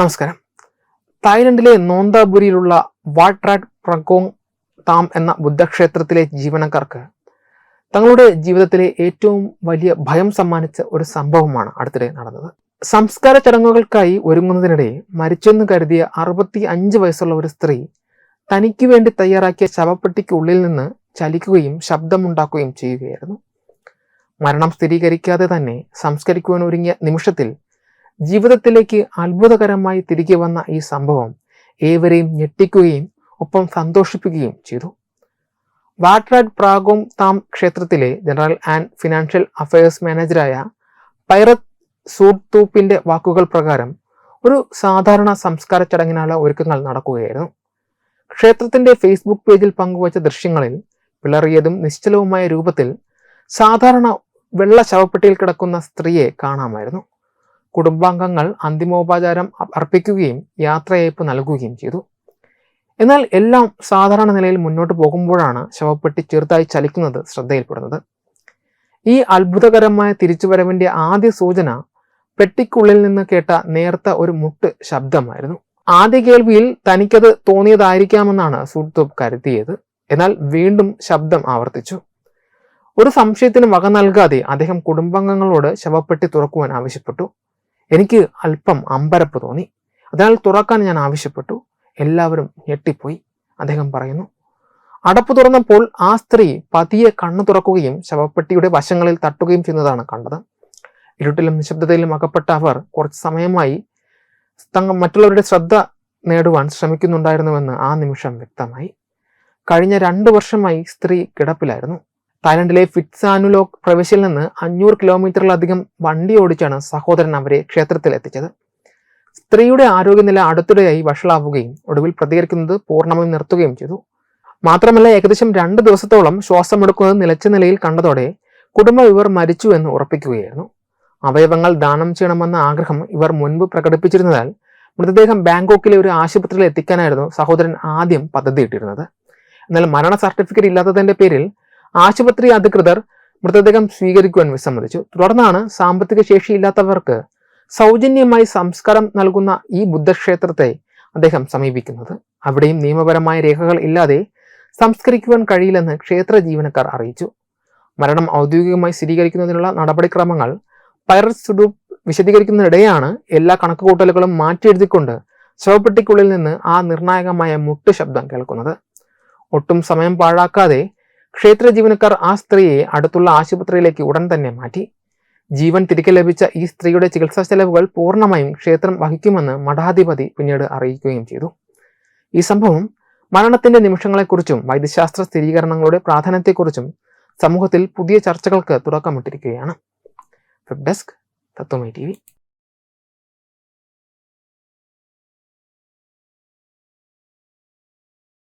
നമസ്കാരം. തായ്ലൻഡിലെ നോന്താപുരിയിലുള്ള വാട്രാറ്റ് പ്രകോങ് താം എന്ന ബുദ്ധക്ഷേത്രത്തിലെ ജീവനക്കാർക്ക് തങ്ങളുടെ ജീവിതത്തിലെ ഏറ്റവും വലിയ ഭയം സമ്മാനിച്ച ഒരു സംഭവമാണ് അടുത്തിടെ നടന്നത്. സംസ്കാര ചടങ്ങുകൾക്കായി ഒരുങ്ങുന്നതിനിടെ മരിച്ചെന്ന് കരുതിയ അറുപത്തി അഞ്ച് വയസ്സുള്ള ഒരു സ്ത്രീ തനിക്ക് വേണ്ടി തയ്യാറാക്കിയ ശവപ്പെട്ടിക്കുള്ളിൽ നിന്ന് ചലിക്കുകയും ശബ്ദമുണ്ടാക്കുകയും ചെയ്യുകയായിരുന്നു. മരണം സ്ഥിരീകരിക്കാതെ തന്നെ സംസ്കരിക്കുവാൻ ഒരുങ്ങിയ നിമിഷത്തിൽ ജീവിതത്തിലേക്ക് അത്ഭുതകരമായി തിരികെ വന്ന ഈ സംഭവം ഏവരെയും ഞെട്ടിക്കുകയും ഒപ്പം സന്തോഷിപ്പിക്കുകയും ചെയ്തു. വാട്രാഡ് പ്രാഗോം താം ക്ഷേത്രത്തിലെ ജനറൽ ആൻഡ് ഫിനാൻഷ്യൽ അഫയേഴ്സ് മാനേജറായ പൈറത്ത് സൂർത്തൂപ്പിന്റെ വാക്കുകൾ പ്രകാരം ഒരു സാധാരണ സംസ്കാര ചടങ്ങിനുള്ള ഒരുക്കങ്ങൾ നടക്കുകയായിരുന്നു. ക്ഷേത്രത്തിന്റെ ഫേസ്ബുക്ക് പേജിൽ പങ്കുവച്ച ദൃശ്യങ്ങളിൽ പിളറിയതും നിശ്ചലവുമായ രൂപത്തിൽ സാധാരണ വെള്ള ശവപ്പെട്ടിയിൽ കിടക്കുന്ന സ്ത്രീയെ കാണാമായിരുന്നു. കുടുംബാംഗങ്ങൾ അന്തിമോപചാരം അർപ്പിക്കുകയും യാത്രയയപ്പ് നൽകുകയും ചെയ്തു. എന്നാൽ എല്ലാം സാധാരണ നിലയിൽ മുന്നോട്ട് പോകുമ്പോഴാണ് ശവപ്പെട്ടി ചെറുതായി ചലിക്കുന്നത് ശ്രദ്ധയിൽപ്പെടുന്നത്. ഈ അത്ഭുതകരമായ തിരിച്ചുവരവിന്റെ ആദ്യ സൂചന പെട്ടിക്കുള്ളിൽ നിന്ന് കേട്ട നേർത്ത ഒരു മുട്ട് ശബ്ദമായിരുന്നു. ആദ്യ കേൾവിയിൽ തനിക്കത് തോന്നിയതായിരിക്കാമെന്നാണ് സുൽത്തൂബ് കരുതിയത്. എന്നാൽ വീണ്ടും ശബ്ദം ആവർത്തിച്ചു. ഒരു സംശയത്തിന് വക നൽകാതെ അദ്ദേഹം കുടുംബാംഗങ്ങളോട് ശവപ്പെട്ടി തുറക്കുവാൻ ആവശ്യപ്പെട്ടു. എനിക്ക് അല്പം അമ്പരപ്പ് തോന്നി. അതിനാൽ തുറക്കാൻ ഞാൻ ആവശ്യപ്പെട്ടു. എല്ലാവരും ഞെട്ടിപ്പോയി. അദ്ദേഹം പറയുന്നു അടപ്പ് തുറന്നപ്പോൾ ആ സ്ത്രീ പതിയെ കണ്ണു തുറക്കുകയും ശവപ്പെട്ടിയുടെ വശങ്ങളിൽ തട്ടുകയും ചെയ്യുന്നതാണ് കണ്ടത്. ഇരുട്ടിലും നിശബ്ദതയിലും അകപ്പെട്ട അവർ കുറച്ച് സമയമായി തങ്ങൾ മറ്റുള്ളവരുടെ ശ്രദ്ധ നേടുവാൻ ശ്രമിക്കുന്നുണ്ടായിരുന്നുവെന്ന് ആ നിമിഷം വ്യക്തമായി. കഴിഞ്ഞ രണ്ടു വർഷമായി സ്ത്രീ കിടപ്പിലായിരുന്നു. തായ്ലൻഡിലെ ഫിറ്റ്സാനുലോക് പ്രവിശ്യയിൽ നിന്ന് അഞ്ഞൂറ് കിലോമീറ്ററിലധികം വണ്ടി ഓടിച്ചാണ് സഹോദരൻ അവരെ ക്ഷേത്രത്തിൽ എത്തിച്ചത്. സ്ത്രീയുടെ ആരോഗ്യനില അടുത്തിടെയായി വഷളാവുകയും ഒടുവിൽ പ്രതികരിക്കുന്നത് പൂർണമായും നിർത്തുകയും ചെയ്തു. മാത്രമല്ല ഏകദേശം രണ്ട് ദിവസത്തോളം ശ്വാസമെടുക്കുന്നത് നിലച്ച നിലയിൽ കണ്ടതോടെ കുടുംബം ഇവർ മരിച്ചു എന്ന് ഉറപ്പിക്കുകയായിരുന്നു. അവയവങ്ങൾ ദാനം ചെയ്യണമെന്ന ആഗ്രഹം ഇവർ മുൻപ് പ്രകടിപ്പിച്ചിരുന്നതാൽ മൃതദേഹം ബാങ്കോക്കിലെ ഒരു ആശുപത്രിയിൽ എത്തിക്കാനായിരുന്നു സഹോദരൻ ആദ്യം പദ്ധതിയിട്ടിരുന്നത്. എന്നാൽ മരണ സർട്ടിഫിക്കറ്റ് ഇല്ലാത്തതിന്റെ പേരിൽ ആശുപത്രി അധികൃതർ മൃതദേഹം സ്വീകരിക്കുവാൻ വിസമ്മതിച്ചു. തുടർന്നാണ് സാമ്പത്തിക ശേഷിയില്ലാത്തവർക്ക് സൗജന്യമായി സംസ്കാരം നൽകുന്ന ഈ ബുദ്ധക്ഷേത്രത്തെ അദ്ദേഹം സമീപിക്കുന്നത്. അവിടെയും നിയമപരമായ രേഖകൾ ഇല്ലാതെ സംസ്കരിക്കുവാൻ കഴിയില്ലെന്ന് ക്ഷേത്ര ജീവനക്കാർ അറിയിച്ചു. മരണം ഔദ്യോഗികമായി സ്ഥിരീകരിക്കുന്നതിനുള്ള നടപടിക്രമങ്ങൾ സുഡൂപ്പ് വിശദീകരിക്കുന്നതിനിടെയാണ് എല്ലാ കണക്കുകൂട്ടലുകളും മാറ്റിയെഴുതിക്കൊണ്ട് ശവപ്പെട്ടിക്കുള്ളിൽ നിന്ന് ആ നിർണായകമായ മുട്ട് ശബ്ദം കേൾക്കുന്നത്. ഒട്ടും സമയം പാഴാക്കാതെ ക്ഷേത്ര ജീവനക്കാർ ആ സ്ത്രീയെ അടുത്തുള്ള ആശുപത്രിയിലേക്ക് ഉടൻ തന്നെ മാറ്റി. ജീവൻ തിരികെ ലഭിച്ച ഈ സ്ത്രീയുടെ ചികിത്സാ ചെലവുകൾ പൂർണമായും ക്ഷേത്രം വഹിക്കുമെന്ന് മഠാധിപതി പിന്നീട് അറിയിക്കുകയും ചെയ്തു. ഈ സംഭവം മരണത്തിന്റെ നിമിഷങ്ങളെക്കുറിച്ചും വൈദ്യശാസ്ത്ര സ്ഥിരീകരണങ്ങളുടെ പ്രാധാന്യത്തെക്കുറിച്ചും സമൂഹത്തിൽ പുതിയ ചർച്ചകൾക്ക് തുടക്കമിട്ടിരിക്കുകയാണ്. Web desk Tatwamayi T